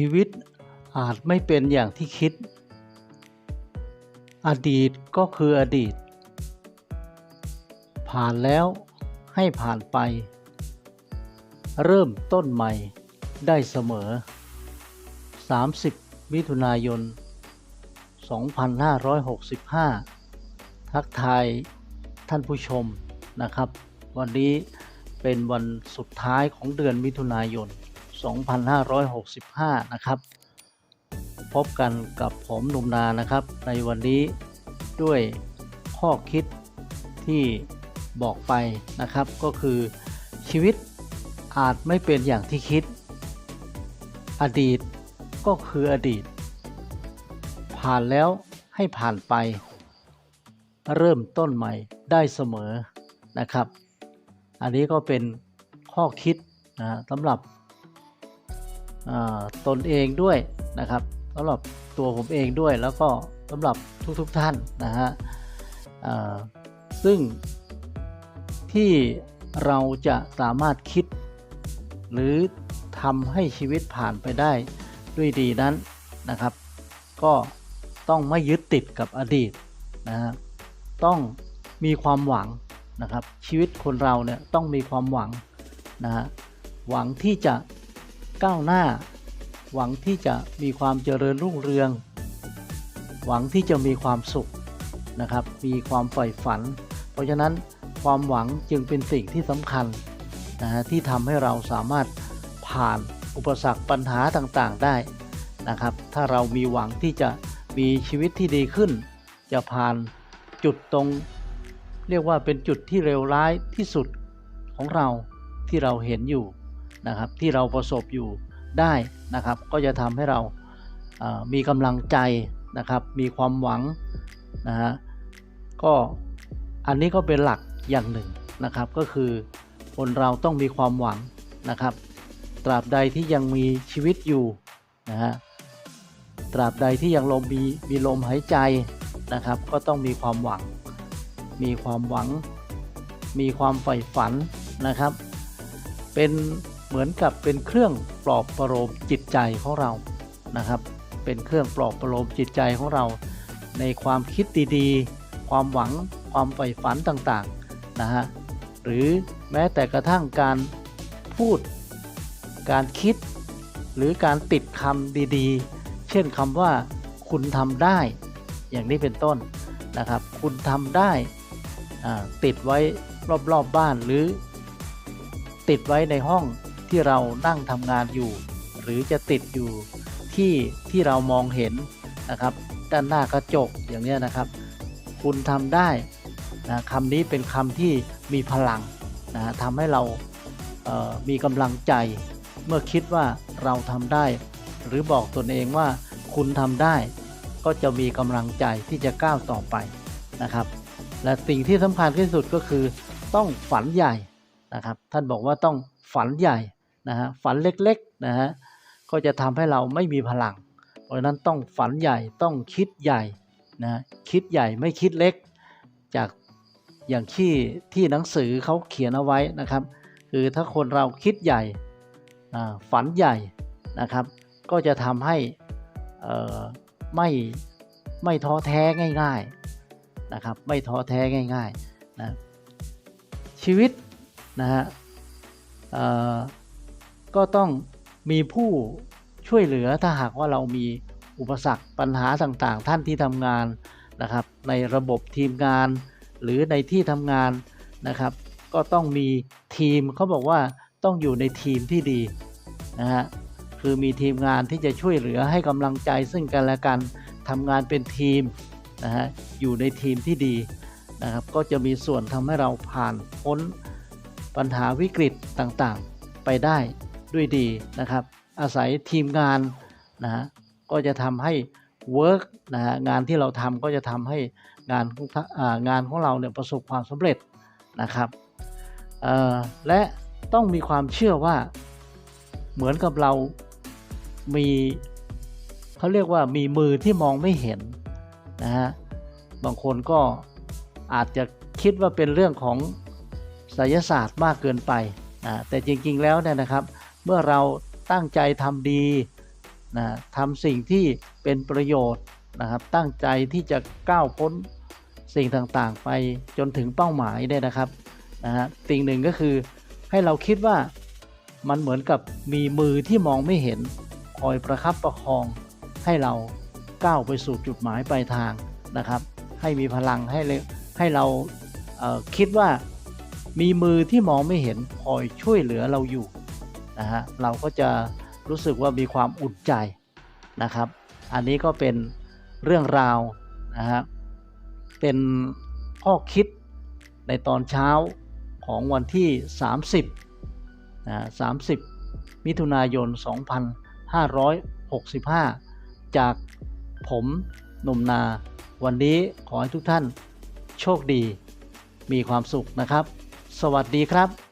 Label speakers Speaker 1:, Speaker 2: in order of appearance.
Speaker 1: ชีวิตอาจไม่เป็นอย่างที่คิด อดีตก็คืออดีต ผ่านแล้วให้ผ่านไป เริ่มต้นใหม่ได้เสมอ 30 มิถุนายน 2565 ทักทายท่านผู้ชมนะครับ วันนี้เป็นวันสุดท้ายของเดือนมิถุนายน 2565 นะครับ พบกันกับผมหนุ่มนานะครับ ในวันนี้ด้วยข้อคิดที่บอกไปนะครับ ก็คือชีวิตอาจไม่เป็นอย่างที่คิด อดีตก็คืออดีต ผ่านแล้วให้ผ่านไป เริ่มต้นใหม่ได้เสมอนะครับ อันนี้ก็เป็นข้อคิดนะสำหรับ ตนเองด้วยนะครับสำหรับตัวผมเองด้วยแล้วก็สำหรับทุกๆทท่านนะฮะซึ่งที่เราจะสามารถคิด หรือทำให้ชีวิตผ่านไปได้ด้วยดีนั้นนะครับ ก็ต้องไม่ยึดติดกับอดีตนะฮะต้องมีความหวังนะครับ ชีวิตคนเราเนี่ยต้องมีความหวังนะฮะหวังที่จะ ก้าวหน้า หวังที่จะมีความเจริญรุ่งเรือง หวังที่จะมีความสุขนะครับ มีความใฝ่ฝัน เพราะฉะนั้นความหวังจึงเป็นสิ่งที่สำคัญนะฮะที่ทำให้เราสามารถผ่านอุปสรรคปัญหาต่างๆได้นะครับ ถ้าเรามีหวังที่จะมีชีวิตที่ดีขึ้น จะผ่านจุดตรง เรียกว่าเป็นจุดที่เลวร้ายที่สุดของเราที่เราเห็นอยู่ นะครับที่เราประสบอยู่ได้นะครับก็จะทำให้เรามีกำลังใจนะครับมีความหวังนะฮะก็อันนี้ก็เป็นหลักอย่างหนึ่งนะครับก็คือคนเราต้องมีความหวังนะครับ ตราบใดที่ยังมีชีวิตอยู่นะฮะตราบใดที่ยังลมมีมีลมหายใจนะครับ ก็ต้องมีความหวัง มีความหวัง มีความใฝ่ฝันนะครับ เป็น เหมือนกับเป็นเครื่องปลอบประโลมจิตใจของเรานะครับ เป็นเครื่องปลอบประโลมจิตใจของเรา ในความคิดดีๆ ความหวังความใฝ่ฝันต่างๆนะฮะหรือแม้แต่กระทั่งการพูดการคิด หรือการติดคำดีๆ เช่นคำว่าคุณทำได้ อย่างนี้เป็นต้นนะครับ คุณทำได้ติดไว้รอบๆบบ้านหรือ ติดไว้ในห้อง ที่เรานั่งทำงานอยู่ หรือจะติดอยู่ที่ที่เรามองเห็นนะครับ ด้านหน้ากระจกอย่างนี้นะครับ คุณทำได้นะคำนี้เป็นคำที่มีพลังนะทำให้เราเมีกำลังใจ เมื่อคิดว่าเราทำได้ หรือบอกตนเองว่าคุณทำได้ ก็จะมีกำลังใจที่จะก้าวต่อไปนะครับ และสิ่งที่สำคัญที่สุดก็คือต้องฝันใหญ่นะครับ ท่านบอกว่าต้องฝันใหญ่ นะฮะฝันเล็กๆนะฮะก็จะทำให้เราไม่มีพลัง เพราะนั้นต้องฝันใหญ่ต้องคิดใหญ่นะคิดใหญ่ไม่คิดเล็ก จากอย่างที่ที่หนังสือเขาเขียนเอาไว้นะครับ คือถ้าคนเราคิดใหญ่ฝันใหญ่นะครับ ก็จะทำให้อ่อไม่ไม่ท้อแท้ง่ายๆนะครับไม่ท้อแท้ง่ายๆนะชีวิตนะฮะอ่อ ก็ต้องมีผู้ช่วยเหลือถ้าหากว่าเรามีอุปสรรคปัญหาต่างๆ ท่านที่ทำงานนะครับ ในระบบทีมงาน หรือในที่ทำงานนะครับ ก็ต้องมีทีมเขาบอกว่าต้องอยู่ในทีมที่ดีนะฮะคือมีทีมงานที่จะช่วยเหลือให้กำลังใจซึ่งกันและกันทำงานเป็นทีมนะฮะอยู่ในทีมที่ดีนะครับ ก็จะมีส่วนทำให้เราผ่านพ้นปัญหาวิกฤตต่างๆไปได้ ด้วยดีนะครับ อาศัยทีมงานนะฮะก็จะทำให้ work นะฮะงานที่เราทำก็จะทำให้งานของอ่างานของเราเนี่ยประสบความสำเร็จนะครับอ่อและต้องมีความเชื่อว่าเหมือนกับเรามีเขาเรียกว่ามีมือที่มองไม่เห็นนะฮะบางคนก็อาจจะคิดว่าเป็นเรื่องของไสยศาสตร์มากเกินไปนะแต่จริงๆแล้วเนี่ยนะครับ เมื่อเราตั้งใจทำดีนะทำสิ่งที่เป็นประโยชน์นะครับ ตั้งใจที่จะก้าวพ้นสิ่งต่างๆ ไปจนถึงเป้าหมายเนี่ยนะครับนะฮะสิ่งหนึ่งก็คือให้เราคิดว่ามันเหมือนกับมีมือที่มองไม่เห็นคอยประคับประคองให้เราก้าวไปสู่จุดหมายปลายทางนะครับ ให้มีพลังให้เลให้เราเคิดว่ามีมือที่มองไม่เห็นคอยช่วยเหลือเราอยู่ นะฮะเราก็จะรู้สึกว่ามีความอุ่นใจนะครับ อันนี้ก็เป็นเรื่องราวนะฮะเป็นข้อคิดในตอนเช้าของวันที่ 30นะ30 มิถุนายน 2565 จากผมหนุ่มนาวันนี้ขอให้ทุกท่านโชคดีมีความสุขนะครับ สวัสดีครับ